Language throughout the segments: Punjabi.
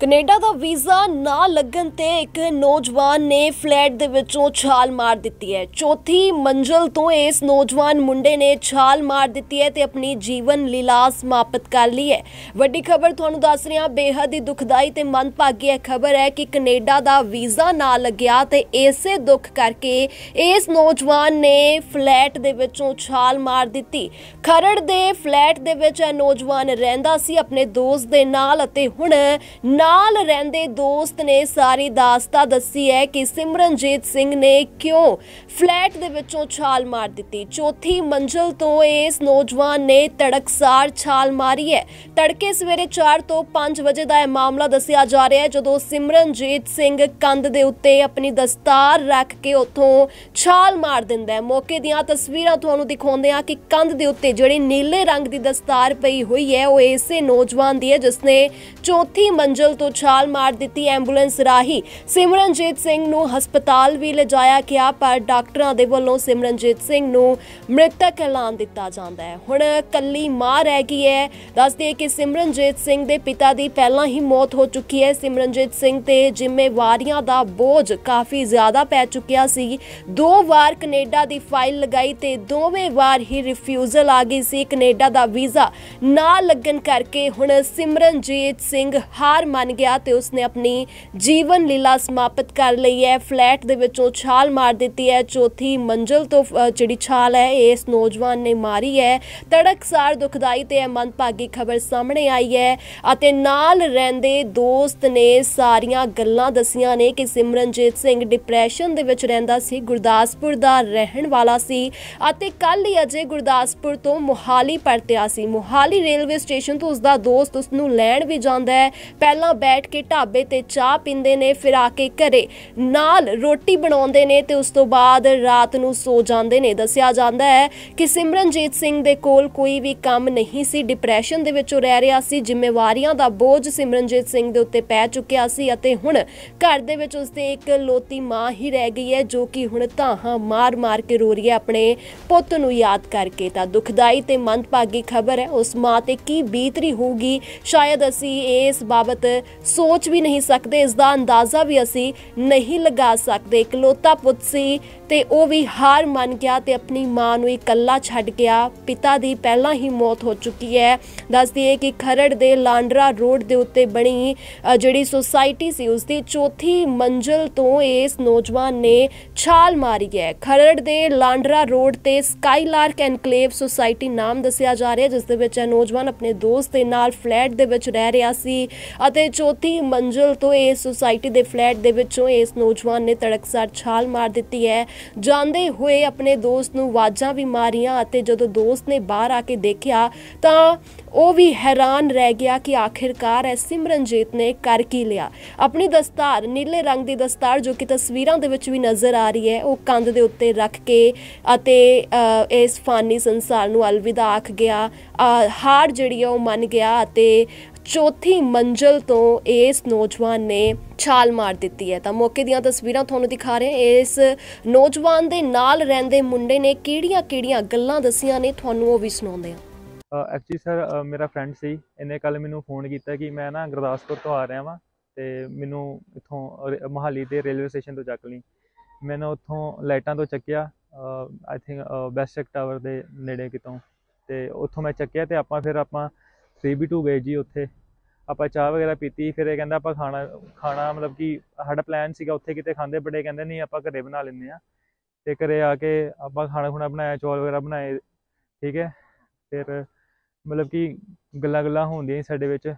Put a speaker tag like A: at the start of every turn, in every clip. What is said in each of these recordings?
A: ਕੈਨੇਡਾ ਦਾ ਵੀਜ਼ਾ ਨਾ ਲੱਗਣ ਤੇ ਇੱਕ ਨੌਜਵਾਨ ਨੇ ਫਲੈਟ ਦੇ ਵਿੱਚੋਂ ਛਾਲ ਮਾਰ ਦਿੱਤੀ ਹੈ। ਚੌਥੀ ਮੰਜ਼ਲ ਤੋਂ ਇਸ ਨੌਜਵਾਨ ਮੁੰਡੇ ਨੇ ਛਾਲ ਮਾਰ ਦਿੱਤੀ ਹੈ ਤੇ ਆਪਣੀ ਜੀਵਨ ਲੀਲਾ ਸਮਾਪਤ ਕਰ ਲਈ ਹੈ। ਵੱਡੀ ਖਬਰ ਤੁਹਾਨੂੰ ਦੱਸ ਰਿਹਾ, ਬੇਹੱਦ ਹੀ ਦੁਖਦਾਈ ਤੇ ਮੰਦਭਾਗੀ ਇਹ ਖਬਰ ਹੈ ਕਿ ਕੈਨੇਡਾ ਦਾ ਵੀਜ਼ਾ ਨਾ ਲੱਗਿਆ ਤੇ ਇਸੇ ਦੁੱਖ ਕਰਕੇ ਇਸ ਨੌਜਵਾਨ ਨੇ ਫਲੈਟ ਦੇ ਵਿੱਚੋਂ ਛਾਲ ਮਾਰ ਦਿੱਤੀ। ਖਰੜ ਦੇ ਫਲੈਟ ਦੇ ਵਿੱਚ ਇਹ ਨੌਜਵਾਨ ਰਹਿੰਦਾ ਸੀ, ਆਪਣੇ ਦੋਸਤ ਦੇ ਨਾਲ ਅਤੇ ਹੁਣ ਨਾਲ ਰਹਿੰਦੇ ਦੋਸਤ ਨੇ ਸਾਰੀ ਦਾਸਤਾ ਦੱਸੀ ਹੈ ਕਿ ਸਿਮਰਨਜੀਤ ਸਿੰਘ ਨੇ ਕਿਉਂ ਫਲੈਟ ਦੇ ਵਿੱਚੋਂ ਛਾਲ ਮਾਰ ਦਿੱਤੀ? ਚੌਥੀ ਮੰਜ਼ਲ ਤੋਂ ਇਸ ਨੌਜਵਾਨ ਨੇ ਤੜਕਸਾਰ ਛਾਲ ਮਾਰੀ ਹੈ। ਤੜਕੇ ਸਵੇਰੇ 4 ਤੋਂ 5 ਵਜੇ ਦਾ ਇਹ ਮਾਮਲਾ ਦੱਸਿਆ ਜਾ ਰਿਹਾ ਹੈ, ਜਦੋਂ ਸਿਮਰਨਜੀਤ ਸਿੰਘ ਕੰਧ ਦੇ ਉੱਤੇ ਆਪਣੀ ਦਸਤਾਰ ਰੱਖ ਕੇ ਉੱਥੋਂ ਛਾਲ ਮਾਰ ਦਿੰਦਾ ਹੈ। ਮੌਕੇ ਦੀਆਂ ਤਸਵੀਰਾਂ ਤੁਹਾਨੂੰ ਦਿਖਾਉਂਦੇ ਆ ਕਿ ਕੰਧ ਦੇ ਉੱਤੇ ਜਿਹੜੀ ਨੀਲੇ ਰੰਗ ਦੀ ਦਸਤਾਰ ਪਈ ਹੋਈ ਹੈ, ਉਹ ਇਸੇ ਨੌਜਵਾਨ ਦੀ ਹੈ, ਜਿਸ ਨੇ ਚੌਥੀ ਮੰਜ਼ਲ ਤੋਂ ਛਾਲ ਮਾਰ ਦਿੱਤੀ ਐਂਬੂਲੈਂਸ ਰਾਹੀਂ। ਸਿਮਰਨਜੀਤ ਸਿੰਘ ਨੂੰ ਹਸਪਤਾਲ ਵੀ ਲਿਜਾਇਆ ਗਿਆ, ਪਰ ਡਾਕਟਰਾਂ ਦੇ ਵੱਲੋਂ ਸਿਮਰਨਜੀਤ ਸਿੰਘ ਨੂੰ ਮ੍ਰਿਤਕ ਐਲਾਨ ਦਿੱਤਾ ਜਾਂਦਾ ਹੈ। ਹੁਣ ਕੱਲੀ ਮਾਂ ਰਹਿ ਗਈ ਹੈ। ਦੱਸਦੇ ਕਿ ਸਿਮਰਨਜੀਤ ਸਿੰਘ ਦੇ ਪਿਤਾ ਦੀ ਪਹਿਲਾਂ ਹੀ ਮੌਤ ਹੋ ਚੁੱਕੀ ਹੈ। ਸਿਮਰਨਜੀਤ ਸਿੰਘ ਤੇ ਜ਼ਿੰਮੇਵਾਰੀਆਂ ਦਾ ਬੋਝ ਕਾਫੀ ਜ਼ਿਆਦਾ ਪੈ ਚੁੱਕਿਆ ਸੀ। ਦੋ ਵਾਰ ਕੈਨੇਡਾ ਦੀ ਫਾਈਲ ਲਗਾਈ ਤੇ ਦੋਵੇਂ ਵਾਰ ਹੀ ਰਿਫਿਊਜ਼ਲ ਆ ਗਈ ਸੀ। ਕੈਨੇਡਾ ਦਾ ਵੀਜ਼ਾ ਨਾ ਲੱਗਣ ਕਰਕੇ ਹੁਣ ਸਿਮਰਨਜੀਤ ਸਿੰਘ ਹਾਰ ਮੰਨ ਗਿਆ ਤੇ ਉਸਨੇ ਆਪਣੀ ਜੀਵਨ ਲੀਲਾ ਸਮਾਪਤ ਕਰ ਲਈ ਹੈ। ਫਲੈਟ ਦੇ ਵਿੱਚੋਂ ਛਾਲ ਮਾਰ ਦਿੱਤੀ ਹੈ। ਚੌਥੀ ਮੰਜ਼ਲ ਤੋਂ ਜਿਹੜੀ ਛਾਲ ਹੈ ਇਸ ਨੌਜਵਾਨ ਨੇ ਮਾਰੀ ਹੈ। ਤੜਕਸਾਰ ਦੁਖਦਾਈ ਤੇ ਮੰਦਭਾਗੀ ਖਬਰ ਸਾਹਮਣੇ ਆਈ ਹੈ ਅਤੇ ਨਾਲ ਰਹਿੰਦੇ ਦੋਸਤ ਨੇ ਸਾਰੀਆਂ ਗੱਲਾਂ ਦੱਸੀਆਂ ਨੇ ਕਿ ਸਿਮਰਨਜੀਤ ਸਿੰਘ ਡਿਪਰੈਸ਼ਨ ਦੇ ਵਿੱਚ ਰਹਿੰਦਾ ਸੀ, ਗੁਰਦਾਸਪੁਰ ਦਾ ਰਹਿਣ ਵਾਲਾ ਸੀ ਅਤੇ ਕੱਲ ਹੀ ਅਜੇ ਗੁਰਦਾਸਪੁਰ ਤੋਂ ਮੋਹਾਲੀ ਪਰਤਿਆ ਸੀ। ਮੋਹਾਲੀ ਰੇਲਵੇ ਸਟੇਸ਼ਨ ਤੋਂ ਉਸਦਾ ਦੋਸਤ ਉਸ ਨੂੰ ਲੈਣ ਵੀ ਜਾਂਦਾ ਹੈ। ਪਹਿਲਾਂ ਬੈਠ ਕੇ ਢਾਬੇ ਤੇ ਚਾਹ ਪੀਂਦੇ ਨੇ, ਫਿਰ ਆ ਕੇ ਘਰੇ ਨਾਲ ਰੋਟੀ ਬਣਾਉਂਦੇ ਨੇ ਤੇ ਉਸ ਤੋਂ ਬਾਅਦ ਰਾਤ ਨੂੰ ਸੋ ਜਾਂਦੇ ਨੇ। ਦੱਸਿਆ ਜਾਂਦਾ ਹੈ ਕਿ ਸਿਮਰਨਜੀਤ ਸਿੰਘ ਦੇ ਕੋਲ ਕੋਈ ਵੀ ਕੰਮ ਨਹੀਂ ਸੀ। ਡਿਪਰੈਸ਼ਨ ਦੇ ਵਿੱਚ ਉਹ ਰਹਿ ਰਿਹਾ ਸੀ। ਜ਼ਿੰਮੇਵਾਰੀਆਂ ਦਾ ਬੋਝ ਸਿਮਰਨਜੀਤ ਸਿੰਘ ਦੇ ਉੱਤੇ ਪੈ ਚੁੱਕਿਆ ਸੀ ਅਤੇ ਹੁਣ ਘਰ ਦੇ ਵਿੱਚ ਉਸਦੇ ਇੱਕ ਲੋਤੀ ਮਾਂ ਹੀ ਰਹਿ ਗਈ ਹੈ, ਜੋ ਕਿ ਹੁਣ ਧਾਹਾਂ ਮਾਰ-ਮਾਰ ਕੇ ਰੋ ਰਹੀ ਹੈ ਆਪਣੇ ਪੁੱਤ ਨੂੰ ਯਾਦ ਕਰਕੇ। ਤਾਂ ਦੁਖਦਾਈ ਤੇ ਮੰਦਭਾਗੀ ਖਬਰ ਹੈ, ਉਸ ਮਾਂ ਤੇ ਕੀ ਬੀਤਰੀ ਹੋਊਗੀ? ਸ਼ਾਇਦ ਅਸੀਂ ਇਸ ਬਾਬਤ ਸੋਚ ਵੀ ਨਹੀਂ ਸਕਦੇ, ਇਸ ਦਾ ਅੰਦਾਜ਼ਾ ਵੀ ਅਸੀਂ ਨਹੀਂ ਲਗਾ ਸਕਦੇ। ਇਕਲੌਤਾ ਪੁੱਤ ਸੀ ਤੇ ਉਹ ਵੀ ਹਾਰ ਮੰਨ ਗਿਆ ਤੇ ਆਪਣੀ ਮਾਂ ਨੂੰ ਇਕੱਲਾ ਛੱਡ ਗਿਆ ਪਿਤਾ ਦੀ ਪਹਿਲਾਂ ਹੀ ਮੌਤ ਹੋ ਚੁੱਕੀ ਹੈ। ਦੱਸਦੀ ਹੈ ਕਿ ਖਰੜ ਦੇ ਲਾਂਡਰਾ ਰੋਡ ਦੇ ਉੱਤੇ ਬਣੀ ਜਿਹੜੀ ਸੁਸਾਇਟੀ ਸੀ ਉਸ ਦੀ ਚੌਥੀ ਮੰਜ਼ਲ ਤੋਂ ਇਸ ਨੌਜਵਾਨ ਨੇ ਛਾਲ ਮਾਰੀ ਹੈ। ਖਰੜ ਦੇ ਲਾਂਡਰਾ ਰੋਡ ਤੇ ਸਕਾਈਲਾਰਕ ਐਨਕਲੇਵ ਸੁਸਾਇਟੀ ਨਾਮ ਦੱਸਿਆ ਜਾ ਰਿਹਾ, ਜਿਸ ਦੇ ਵਿੱਚ ਇਹ ਨੌਜਵਾਨ ਆਪਣੇ ਦੋਸਤ ਦੇ ਨਾਲ ਫਲੈਟ ਦੇ ਵਿੱਚ ਰਹਿ ਰਿਹਾ ਸੀ ਅਤੇ ਚੌਥੀ ਮੰਜ਼ਲ ਤੋਂ ਇਸ ਸੁਸਾਇਟੀ ਦੇ ਫਲੈਟ ਦੇ ਵਿੱਚੋਂ ਇਸ ਨੌਜਵਾਨ ਨੇ ਤੜਕਸਾਰ ਛਾਲ ਮਾਰ ਦਿੱਤੀ ਹੈ। ਜਾਂਦੇ ਹੋਏ ਆਪਣੇ ਦੋਸਤ ਨੂੰ ਆਵਾਜ਼ਾਂ ਵੀ ਮਾਰੀਆਂ ਅਤੇ ਜਦੋਂ ਦੋਸਤ ਨੇ ਬਾਹਰ ਆ ਕੇ ਦੇਖਿਆ ਤਾਂ ਉਹ ਵੀ ਹੈਰਾਨ ਰਹਿ ਗਿਆ ਕਿ ਆਖਿਰਕਾਰ ਇਹ ਸਿਮਰਨਜੀਤ ਨੇ ਕਰ ਕੀ ਲਿਆ। ਆਪਣੀ ਦਸਤਾਰ ਨੀਲੇ ਰੰਗ ਦੀ ਦਸਤਾਰ ਜੋ ਕਿ ਤਸਵੀਰਾਂ ਦੇ ਵਿੱਚ ਵੀ ਨਜ਼ਰ ਆ ਰਹੀ ਹੈ ਉਹ ਕੰਧ ਦੇ ਉੱਤੇ ਰੱਖ ਕੇ ਅਤੇ ਅ, ਇਸ ਫਾਨੀ ਸੰਸਾਰ ਨੂੰ ਅਲਵਿਦਾ ਆਖ ਗਿਆ। ਅ, ਹਾਰ ਜਿਹੜੀ ਹੈ ਉਹ ਮੰਨ ਗਿਆ ਅਤੇ ਚੌਥੀ ਮੰਜ਼ਲ ਤੋਂ ਇਸ ਨੌਜਵਾਨ ਨੇ ਛਾਲ ਮਾਰ ਦਿੱਤੀ ਹੈ। ਤਾਂ ਮੌਕੇ ਦੀਆਂ ਤਸਵੀਰਾਂ ਤੁਹਾਨੂੰ ਦਿਖਾ ਰਹੇ ਹਾਂ। ਇਸ ਨੌਜਵਾਨ ਦੇ ਨਾਲ ਰਹਿੰਦੇ ਮੁੰਡੇ ਨੇ ਕਿਹੜੀਆਂ-ਕਿਹੜੀਆਂ ਗੱਲਾਂ ਦਸੀਆਂ ਨੇ? ਤੁਹਾਨੂੰ ਉਹ ਵੀ ਸੁਣਾਉਂਦੇ ਹਾਂ।
B: ਐਕਚੁਅਲੀ ਸਰ ਮੇਰਾ ਫਰੈਂਡ ਸੀ। ਇਹਨੇ ਕੱਲ ਮੈਨੂੰ ਫੋਨ ਕੀਤਾ ਕਿ ਮੈਂ ਨਾ ਗੁਰਦਾਸਪੁਰ ਤੋਂ ਆ ਰਿਹਾ ਵਾਂ ਤੇ ਮੈਨੂੰ ਇੱਥੋਂ ਰ- ਮੋਹਾਲੀ ਦੇ ਰੇਲਵੇ ਸਟੇਸ਼ਨ ਤੋਂ ਚੱਕ ਲਈ। ਮੈਨੂੰ ਉੱਥੋਂ ਲਾਈਟਾਂ ਤੋਂ ਚੱਕਿਆ। ਆਈ ਥਿੰਕ ਬੈਸਟਕ ਟਾਵਰ ਦੇ ਨੇੜੇ ਕਿਤੋਂ। ਤੇ ਉੱਥੋਂ ਮੈਂ ਚੱਕਿਆ ਤੇ ਆਪਾਂ ਫਿਰ ਆਪਾਂ 3B2 ਗਏ ਜੀ ਉੱਥੇ। ਆਪਾਂ ਚਾਹ ਵਗੈਰਾ ਪੀਤੀ, ਫਿਰ ਇਹ ਕਹਿੰਦਾ ਆਪਾਂ ਖਾਣਾ ਖਾਣਾ ਮਤਲਬ ਕਿ ਸਾਡਾ ਪਲਾਨ ਸੀਗਾ ਉੱਥੇ ਕਿਤੇ ਖਾਂਦੇ ਬੜੇ ਕਹਿੰਦੇ ਨਹੀਂ ਆਪਾਂ ਘਰੇ ਬਣਾ ਲੈਂਦੇ ਆ ਤੇ ਘਰੇ ਆ ਕੇ ਆਪਾਂ ਖਾਣਾ ਖੁਣਾ ਬਣਾਇਆ, ਚੌਲ ਵਗੈਰਾ ਬਣਾਏ, ਠੀਕ ਹੈ। ਫਿਰ ਮਤਲਬ ਕਿ ਗੱਲਾਂ ਗੱਲਾਂ ਹੁੰਦੀਆਂ ਸੀ ਸਾਡੇ ਵਿੱਚ,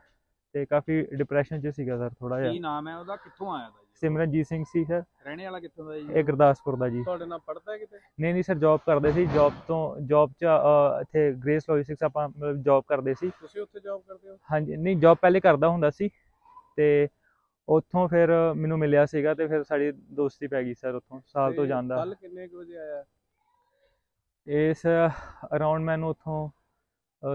B: ਤੇ ਕਾਫੀ ਡਿਪਰੈਸ਼ਨ 'ਚ ਸੀਗਾ ਸਰ ਥੋੜਾ
C: ਕੀ
B: ਜਿਹਾ
C: ਨਾਮ ਹੈ ਉਹਦਾ? ਕਿੱਥੋਂ ਆਇਆ
B: ਸਿਮਰਨਜੀਤ ਸਿੰਘ ਸੀ ਸਰ।
C: ਰਹਿਣੇ ਵਾਲਾ ਕਿੱਥੋਂ ਦਾ ਜੀ?
B: ਇਹ ਗੁਰਦਾਸਪੁਰ ਦਾ ਜੀ।
C: ਤੁਹਾਡੇ ਨਾਲ ਪੜਦਾ ਕਿਤੇ?
B: ਨਹੀਂ ਨਹੀਂ ਸਰ ਜੌਬ ਕਰਦੇ ਸੀ। ਜੌਬ ਤੋਂ ਜੌਬ 'ਚ ਇੱਥੇ ਗ੍ਰੇਸ ਲੌਜਿਸਟਿਕਸ ਆਪਾਂ ਮਤਲਬ ਜੌਬ ਕਰਦੇ ਸੀ।
C: ਤੁਸੀਂ ਉੱਥੇ ਜੌਬ ਕਰਦੇ ਹੋ?
B: ਹਾਂਜੀ ਨਹੀਂ ਜੌਬ ਪਹਿਲੇ ਕਰਦਾ ਹੁੰਦਾ ਸੀ। ਤੇ ਉੱਥੋਂ ਫਿਰ ਮੈਨੂੰ ਮਿਲਿਆ ਸੀਗਾ ਤੇ ਫਿਰ ਸਾਡੀ ਦੋਸਤੀ ਪੈ ਗਈ ਸਰ ਉੱਥੋਂ ਸਾਲ ਤੋਂ ਜਾਂਦਾ।
C: ਕੱਲ ਕਿੰਨੇ ਕੁ ਵਜੇ ਆਇਆ?
B: ਇਸ ਅਰਾਊਂਡ ਮੈਨੂੰ ਉੱਥੋਂ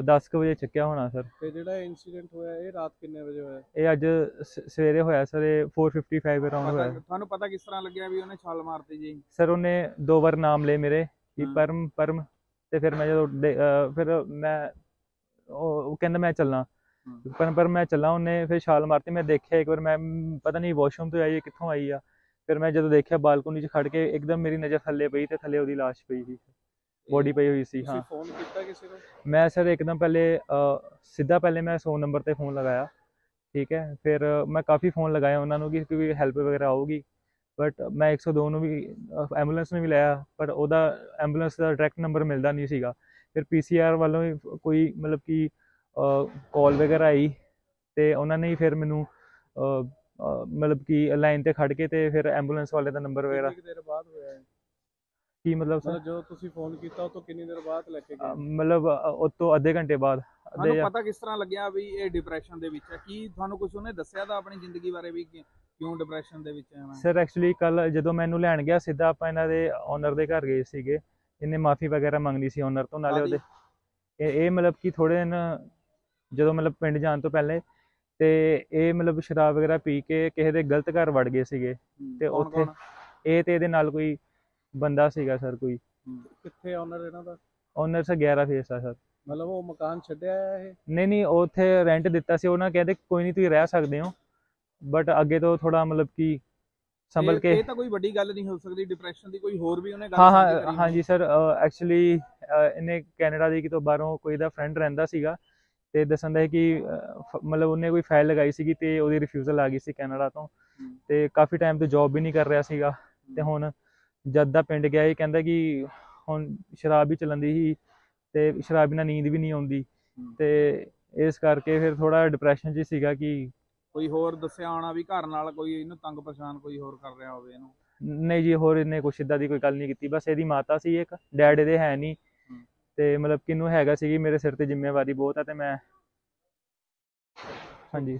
B: 10 ਕੁ ਵਜੇ ਚੱਕਿਆ ਹੋਣਾ ਸਰ।
C: ਤੇ ਜਿਹੜਾ ਇਨਸੀਡੈਂਟ ਹੋਇਆ ਇਹ ਰਾਤ ਕਿੰਨੇ ਵਜੇ ਹੋਇਆ?
B: ਇਹ ਅੱਜ ਸ- ਸਵੇਰੇ ਹੋਇਆ ਸਰ ਇਹ 4:55 ਅਰਾਊਂਡ
C: ਪਤਾ
B: ਹੋਇਆ।
C: ਤੁਹਾਨੂੰ ਪਤਾ ਕਿਸ ਤਰ੍ਹਾਂ ਲੱਗਿਆ ਵੀ ਉਹਨੇ ਛਾਲ ਮਾਰਤੀ ਜੀ?
B: ਸਰ ਉਹਨੇ ਦੋ ਵਾਰ ਨਾਮ ਲਏ ਮੇਰੇ ਕਿ
C: ਹਾਂ।
B: ਪਰਮ ਪਰਮ ਤੇ ਫਿਰ ਮੈਂ ਜਦੋਂ ਦੇ- ਅਹ ਫਿਰ ਮੈਂ ਉਹ ਉਹ ਕਹਿੰਦਾ ਮੈਂ ਚੱਲਣਾ
C: ਹੂੰ।
B: ਪਰ ਪਰ ਮੈਂ ਚੱਲਾ ਉਹਨੇ ਫਿਰ ਛਾਲ ਮਾਰਤੀ ਮੈਂ ਦੇਖਿਆ ਇੱਕ ਵਾਰ ਮੈਂ ਮ, ਪਤਾ ਨਹੀਂ ਵਾਸ਼ਰੂਮ ਤੋਂ ਆਈ ਹੈ ਕਿੱਥੋਂ ਆਈ ਆ। ਫਿਰ ਮੈਂ ਜਦੋਂ ਦੇਖਿਆ ਬਾਲਕੋਨੀ 'ਚ ਖੜ ਕੇ ਇੱਕਦਮ ਮੇਰੀ ਨਜ਼ਰ ਥੱਲੇ ਪਈ ਤੇ ਥੱਲੇ ਉਹਦੀ ਲਾਸ਼ ਪਈ ਸੀ। ਬੋਡੀ ਪਈ ਹੋਈ ਸੀ
C: ਤੁਸੀਂ
B: ਹਾਂ।
C: ਫੋਨ ਕੀਤਾ ਕਿਸੇ ਨੂੰ?
B: ਮੈਂ ਸਰ ਇੱਕਦਮ ਪਹਿਲੇ ਅ, ਸਿੱਧਾ ਪਹਿਲੇ ਮੈਂ 100 ਨੰਬਰ ਤੇ ਫੋਨ ਲਗਾਇਆ ਠੀਕ ਹੈ। ਫਿਰ ਮੈਂ ਕਾਫੀ ਫੋਨ ਲਗਾਇਆ ਉਹਨਾਂ ਨੂੰ ਕਿ ਕੋਈ ਹੈਲਪ ਵਗੈਰਾ ਆਊਗੀ। ਬਟ ਮੈਂ 102 ਨੂੰ ਵੀ ਐਂਬੂਲੈਂਸ ਨੂੰ ਵੀ ਲਾਇਆ ਪਰ ਉਹਦਾ ਐਂਬੂਲੈਂਸ ਦਾ ਡਾਇਰੈਕਟ ਨੰਬਰ ਮਿਲਦਾ ਨਹੀਂ ਸੀਗਾ। ਫਿਰ ਪੀਸੀਆਰ ਵੱਲੋਂ ਵੀ ਕੋਈ ਮਤਲਬ ਕਿ ਕਾਲ ਵਗੈਰਾ ਆਈ ਤੇ ਉਹਨਾਂ ਨੇ ਹੀ ਫਿਰ ਮੈਨੂੰ ਅ, ਅ, ਮਤਲਬ ਕਿ ਲਾਈਨ ਤੇ ਖੜ ਕੇ ਤੇ ਫਿਰ ਐਂਬੂਲੈਂਸ ਵਾਲੇ ਦਾ ਨੰਬਰ ਵਗੈਰਾ
C: ਕਿੰਨੀ ਕੁ ਦੇਰ ਬਾਅਦ ਹੋਇਆ ਹੈ
B: ਕੀ ਮਤਲਬ ਸਰ?
C: ਮਤਲਬ ਜਦੋਂ ਤੁਸੀਂ ਫੋਨ ਕੀਤਾ ਉਹ ਤੋਂ ਕਿੰਨੀ ਦੇਰ ਬਾਅਦ ਲੈ ਕੇ ਗਏ?
B: ਮਤਲਬ ਅ, ਉਹ ਤੋਂ ਅੱਧੇ ਘੰਟੇ ਬਾਅਦ ਅੱਧੇ
C: ਤੁਹਾਨੂੰ
B: ਜਾਂ
C: ਪਤਾ ਕਿਸ ਤਰ੍ਹਾਂ ਲੱਗਿਆ ਵੀ ਇਹ ਡਿਪਰੈਸ਼ਨ ਦੇ ਵਿੱਚ ਹੈ? ਕੀ ਤੁਹਾਨੂੰ ਕੁਝ ਉਹਨੇ ਦੱਸਿਆ ਤਾਂ ਆਪਣੀ ਜ਼ਿੰਦਗੀ ਬਾਰੇ ਵੀ ਕਿ- ਕਿਉਂ ਡਿਪਰੈਸ਼ਨ ਦੇ ਵਿੱਚ ਹੈ ਮੈਂ
B: ਸਰ ਐਕਚੁਅਲੀ ਕੱਲ ਜਦੋਂ ਮੈਨੂੰ ਲੈਣ ਗਿਆ ਸਿੱਧਾ ਆਪਾਂ ਇਹਨਾਂ ਦੇ ਓਨਰ ਦੇ ਘਰ ਗਏ ਸੀਗੇ। ਇਹਨੇ ਮਾਫੀ ਵਗੈਰਾ ਮੰਗਣੀ ਸੀ ਓਨਰ ਤੋਂ ਨਾਲੇ? ਉਹਦੇ ਇਹ ਇਹ ਮਤਲਬ ਕਿ ਥੋੜੇ ਦਿਨ ਜਦੋਂ ਮਤਲਬ ਪਿੰਡ ਜਾਣ ਤੋਂ ਪਹਿਲੇ ਤੇ ਇਹ ਮਤਲਬ ਸ਼ਰਾਬ ਵਗੈਰਾ ਪੀ ਕੇ ਕਿਸੇ ਦੇ ਗਲਤ ਘਰ ਵੜ ਗਏ ਸੀਗੇ। ਤੇ ਉੱਥੇ-? ਇਹ ਤੇ ਇਹਦੇ ਨਾਲ ਕੋਈ ਬੰਦਾ ਸੀਗਾ ਸਰ ਕੋਈ।
C: ਕਿੱਥੇ ਓਨਰ ਇਹਨਾਂ ਦਾ?
B: ਓਨਰ ਸਰ 11 ਫੇਸ ਆ ਸਰ।
C: ਮਤਲਬ ਉਹ ਮਕਾਨ ਛੱਡਿਆ ਹੈ ਇਹ?
B: ਨਹੀਂ ਨਹੀਂ ਉਹ ਉੱਥੇ ਰੈਂਟ ਦਿੱਤਾ ਸੀ। ਉਹਨਾਂ ਕਹਿੰਦੇ ਕੋਈ ਨਹੀਂ ਤੁਸੀਂ ਰਹਿ ਸਕਦੇ ਹੋ। ਬਟ ਅੱਗੇ ਤੋਂ ਥੋੜਾ ਮਤਲਬ ਕਿ ਸੰਭਲ ਕੇ
C: ਇਹ ਤਾਂ ਕੋਈ ਵੱਡੀ ਗੱਲ ਨਹੀਂ ਹੋ ਸਕਦੀ ਡਿਪਰੈਸ਼ਨ ਦੀ ਕੋਈ ਹੋਰ ਵੀ ਉਹਨੇ ਗੱਲ
B: ਹਾਂ ਹਾਂ ਹਾਂਜੀ ਸਰ ਐਕਚੁਅਲੀ ਇਹਨੇ ਕੈਨੇਡਾ ਦੀ ਕਿਤੋਂ ਬਾਹਰੋਂ ਕੋਈ ਦਾ ਫਰੈਂਡ ਰਹਿੰਦਾ ਸੀਗਾ ਤੇ ਦੱਸਣ ਦਾ ਹੈ ਕਿ ਮਤਲਬ ਉਹਨੇ ਕੋਈ ਫਾਈਲ ਲਗਾਈ ਸੀਗੀ ਤੇ ਉਹਦੀ ਰਿਫਿਊਜ਼ਲ ਆ ਗਈ ਸੀ ਕੈਨੇਡਾ ਤੋਂ। ਤੇ ਕਾਫੀ ਟਾਈਮ ਤੋਂ ਜੌਬ ਵੀ ਨਹੀਂ ਕਰ ਰਿਹਾ ਸੀਗਾ ਤੇ ਹੁਣ ਜਦ ਦਾ ਪਿੰਡ ਗਿਆ ਇਹ ਕਹਿੰਦਾ ਕਿ ਹੁਣ ਸ਼ਰਾਬ ਵੀ ਚੱਲਣ ਦੀ ਸੀ ਤੇ ਸ਼ਰਾਬ ਬਿਨਾਂ ਨੀਂਦ ਵੀ ਨਹੀਂ ਆਉਂਦੀ। ਤੇ ਇਸ ਕਰਕੇ ਫਿਰ ਥੋੜਾ ਡਿਪਰੈਸ਼ਨ 'ਚ ਸੀਗਾ ਕਿ
C: ਕੋਈ ਹੋਰ ਦੱਸਿਆ ਹੋਣਾ ਵੀ ਘਰ ਨਾਲ ਕੋਈ ਇਹਨੂੰ ਤੰਗ ਪਰੇਸ਼ਾਨ ਕੋਈ ਹੋਰ ਕਰ ਰਿਹਾ ਹੋਵੇ ਇਹਨੂੰ
B: ਨਹੀਂ ਜੀ ਹੋਰ ਇਹਨੇ ਕੁਛ ਇਦਾਂ ਦੀ ਕੋਈ ਗੱਲ ਨਹੀਂ ਕੀਤੀ ਬਸ ਇਹਦੀ ਮਾਤਾ ਸੀ ਇੱਕ ਡੈਡ ਇਹਦੇ ਹੈ ਨਹੀਂ। ਤੇ ਮਤਲਬ ਕਿਨੂੰ ਹੈਗਾ ਸੀ ਕਿ ਮੇਰੇ ਸਿਰ ਤੇ ਜ਼ਿੰਮੇਵਾਰੀ ਬਹੁਤ ਹੈ ਤੇ ਮੈਂ ਹਾਂਜੀ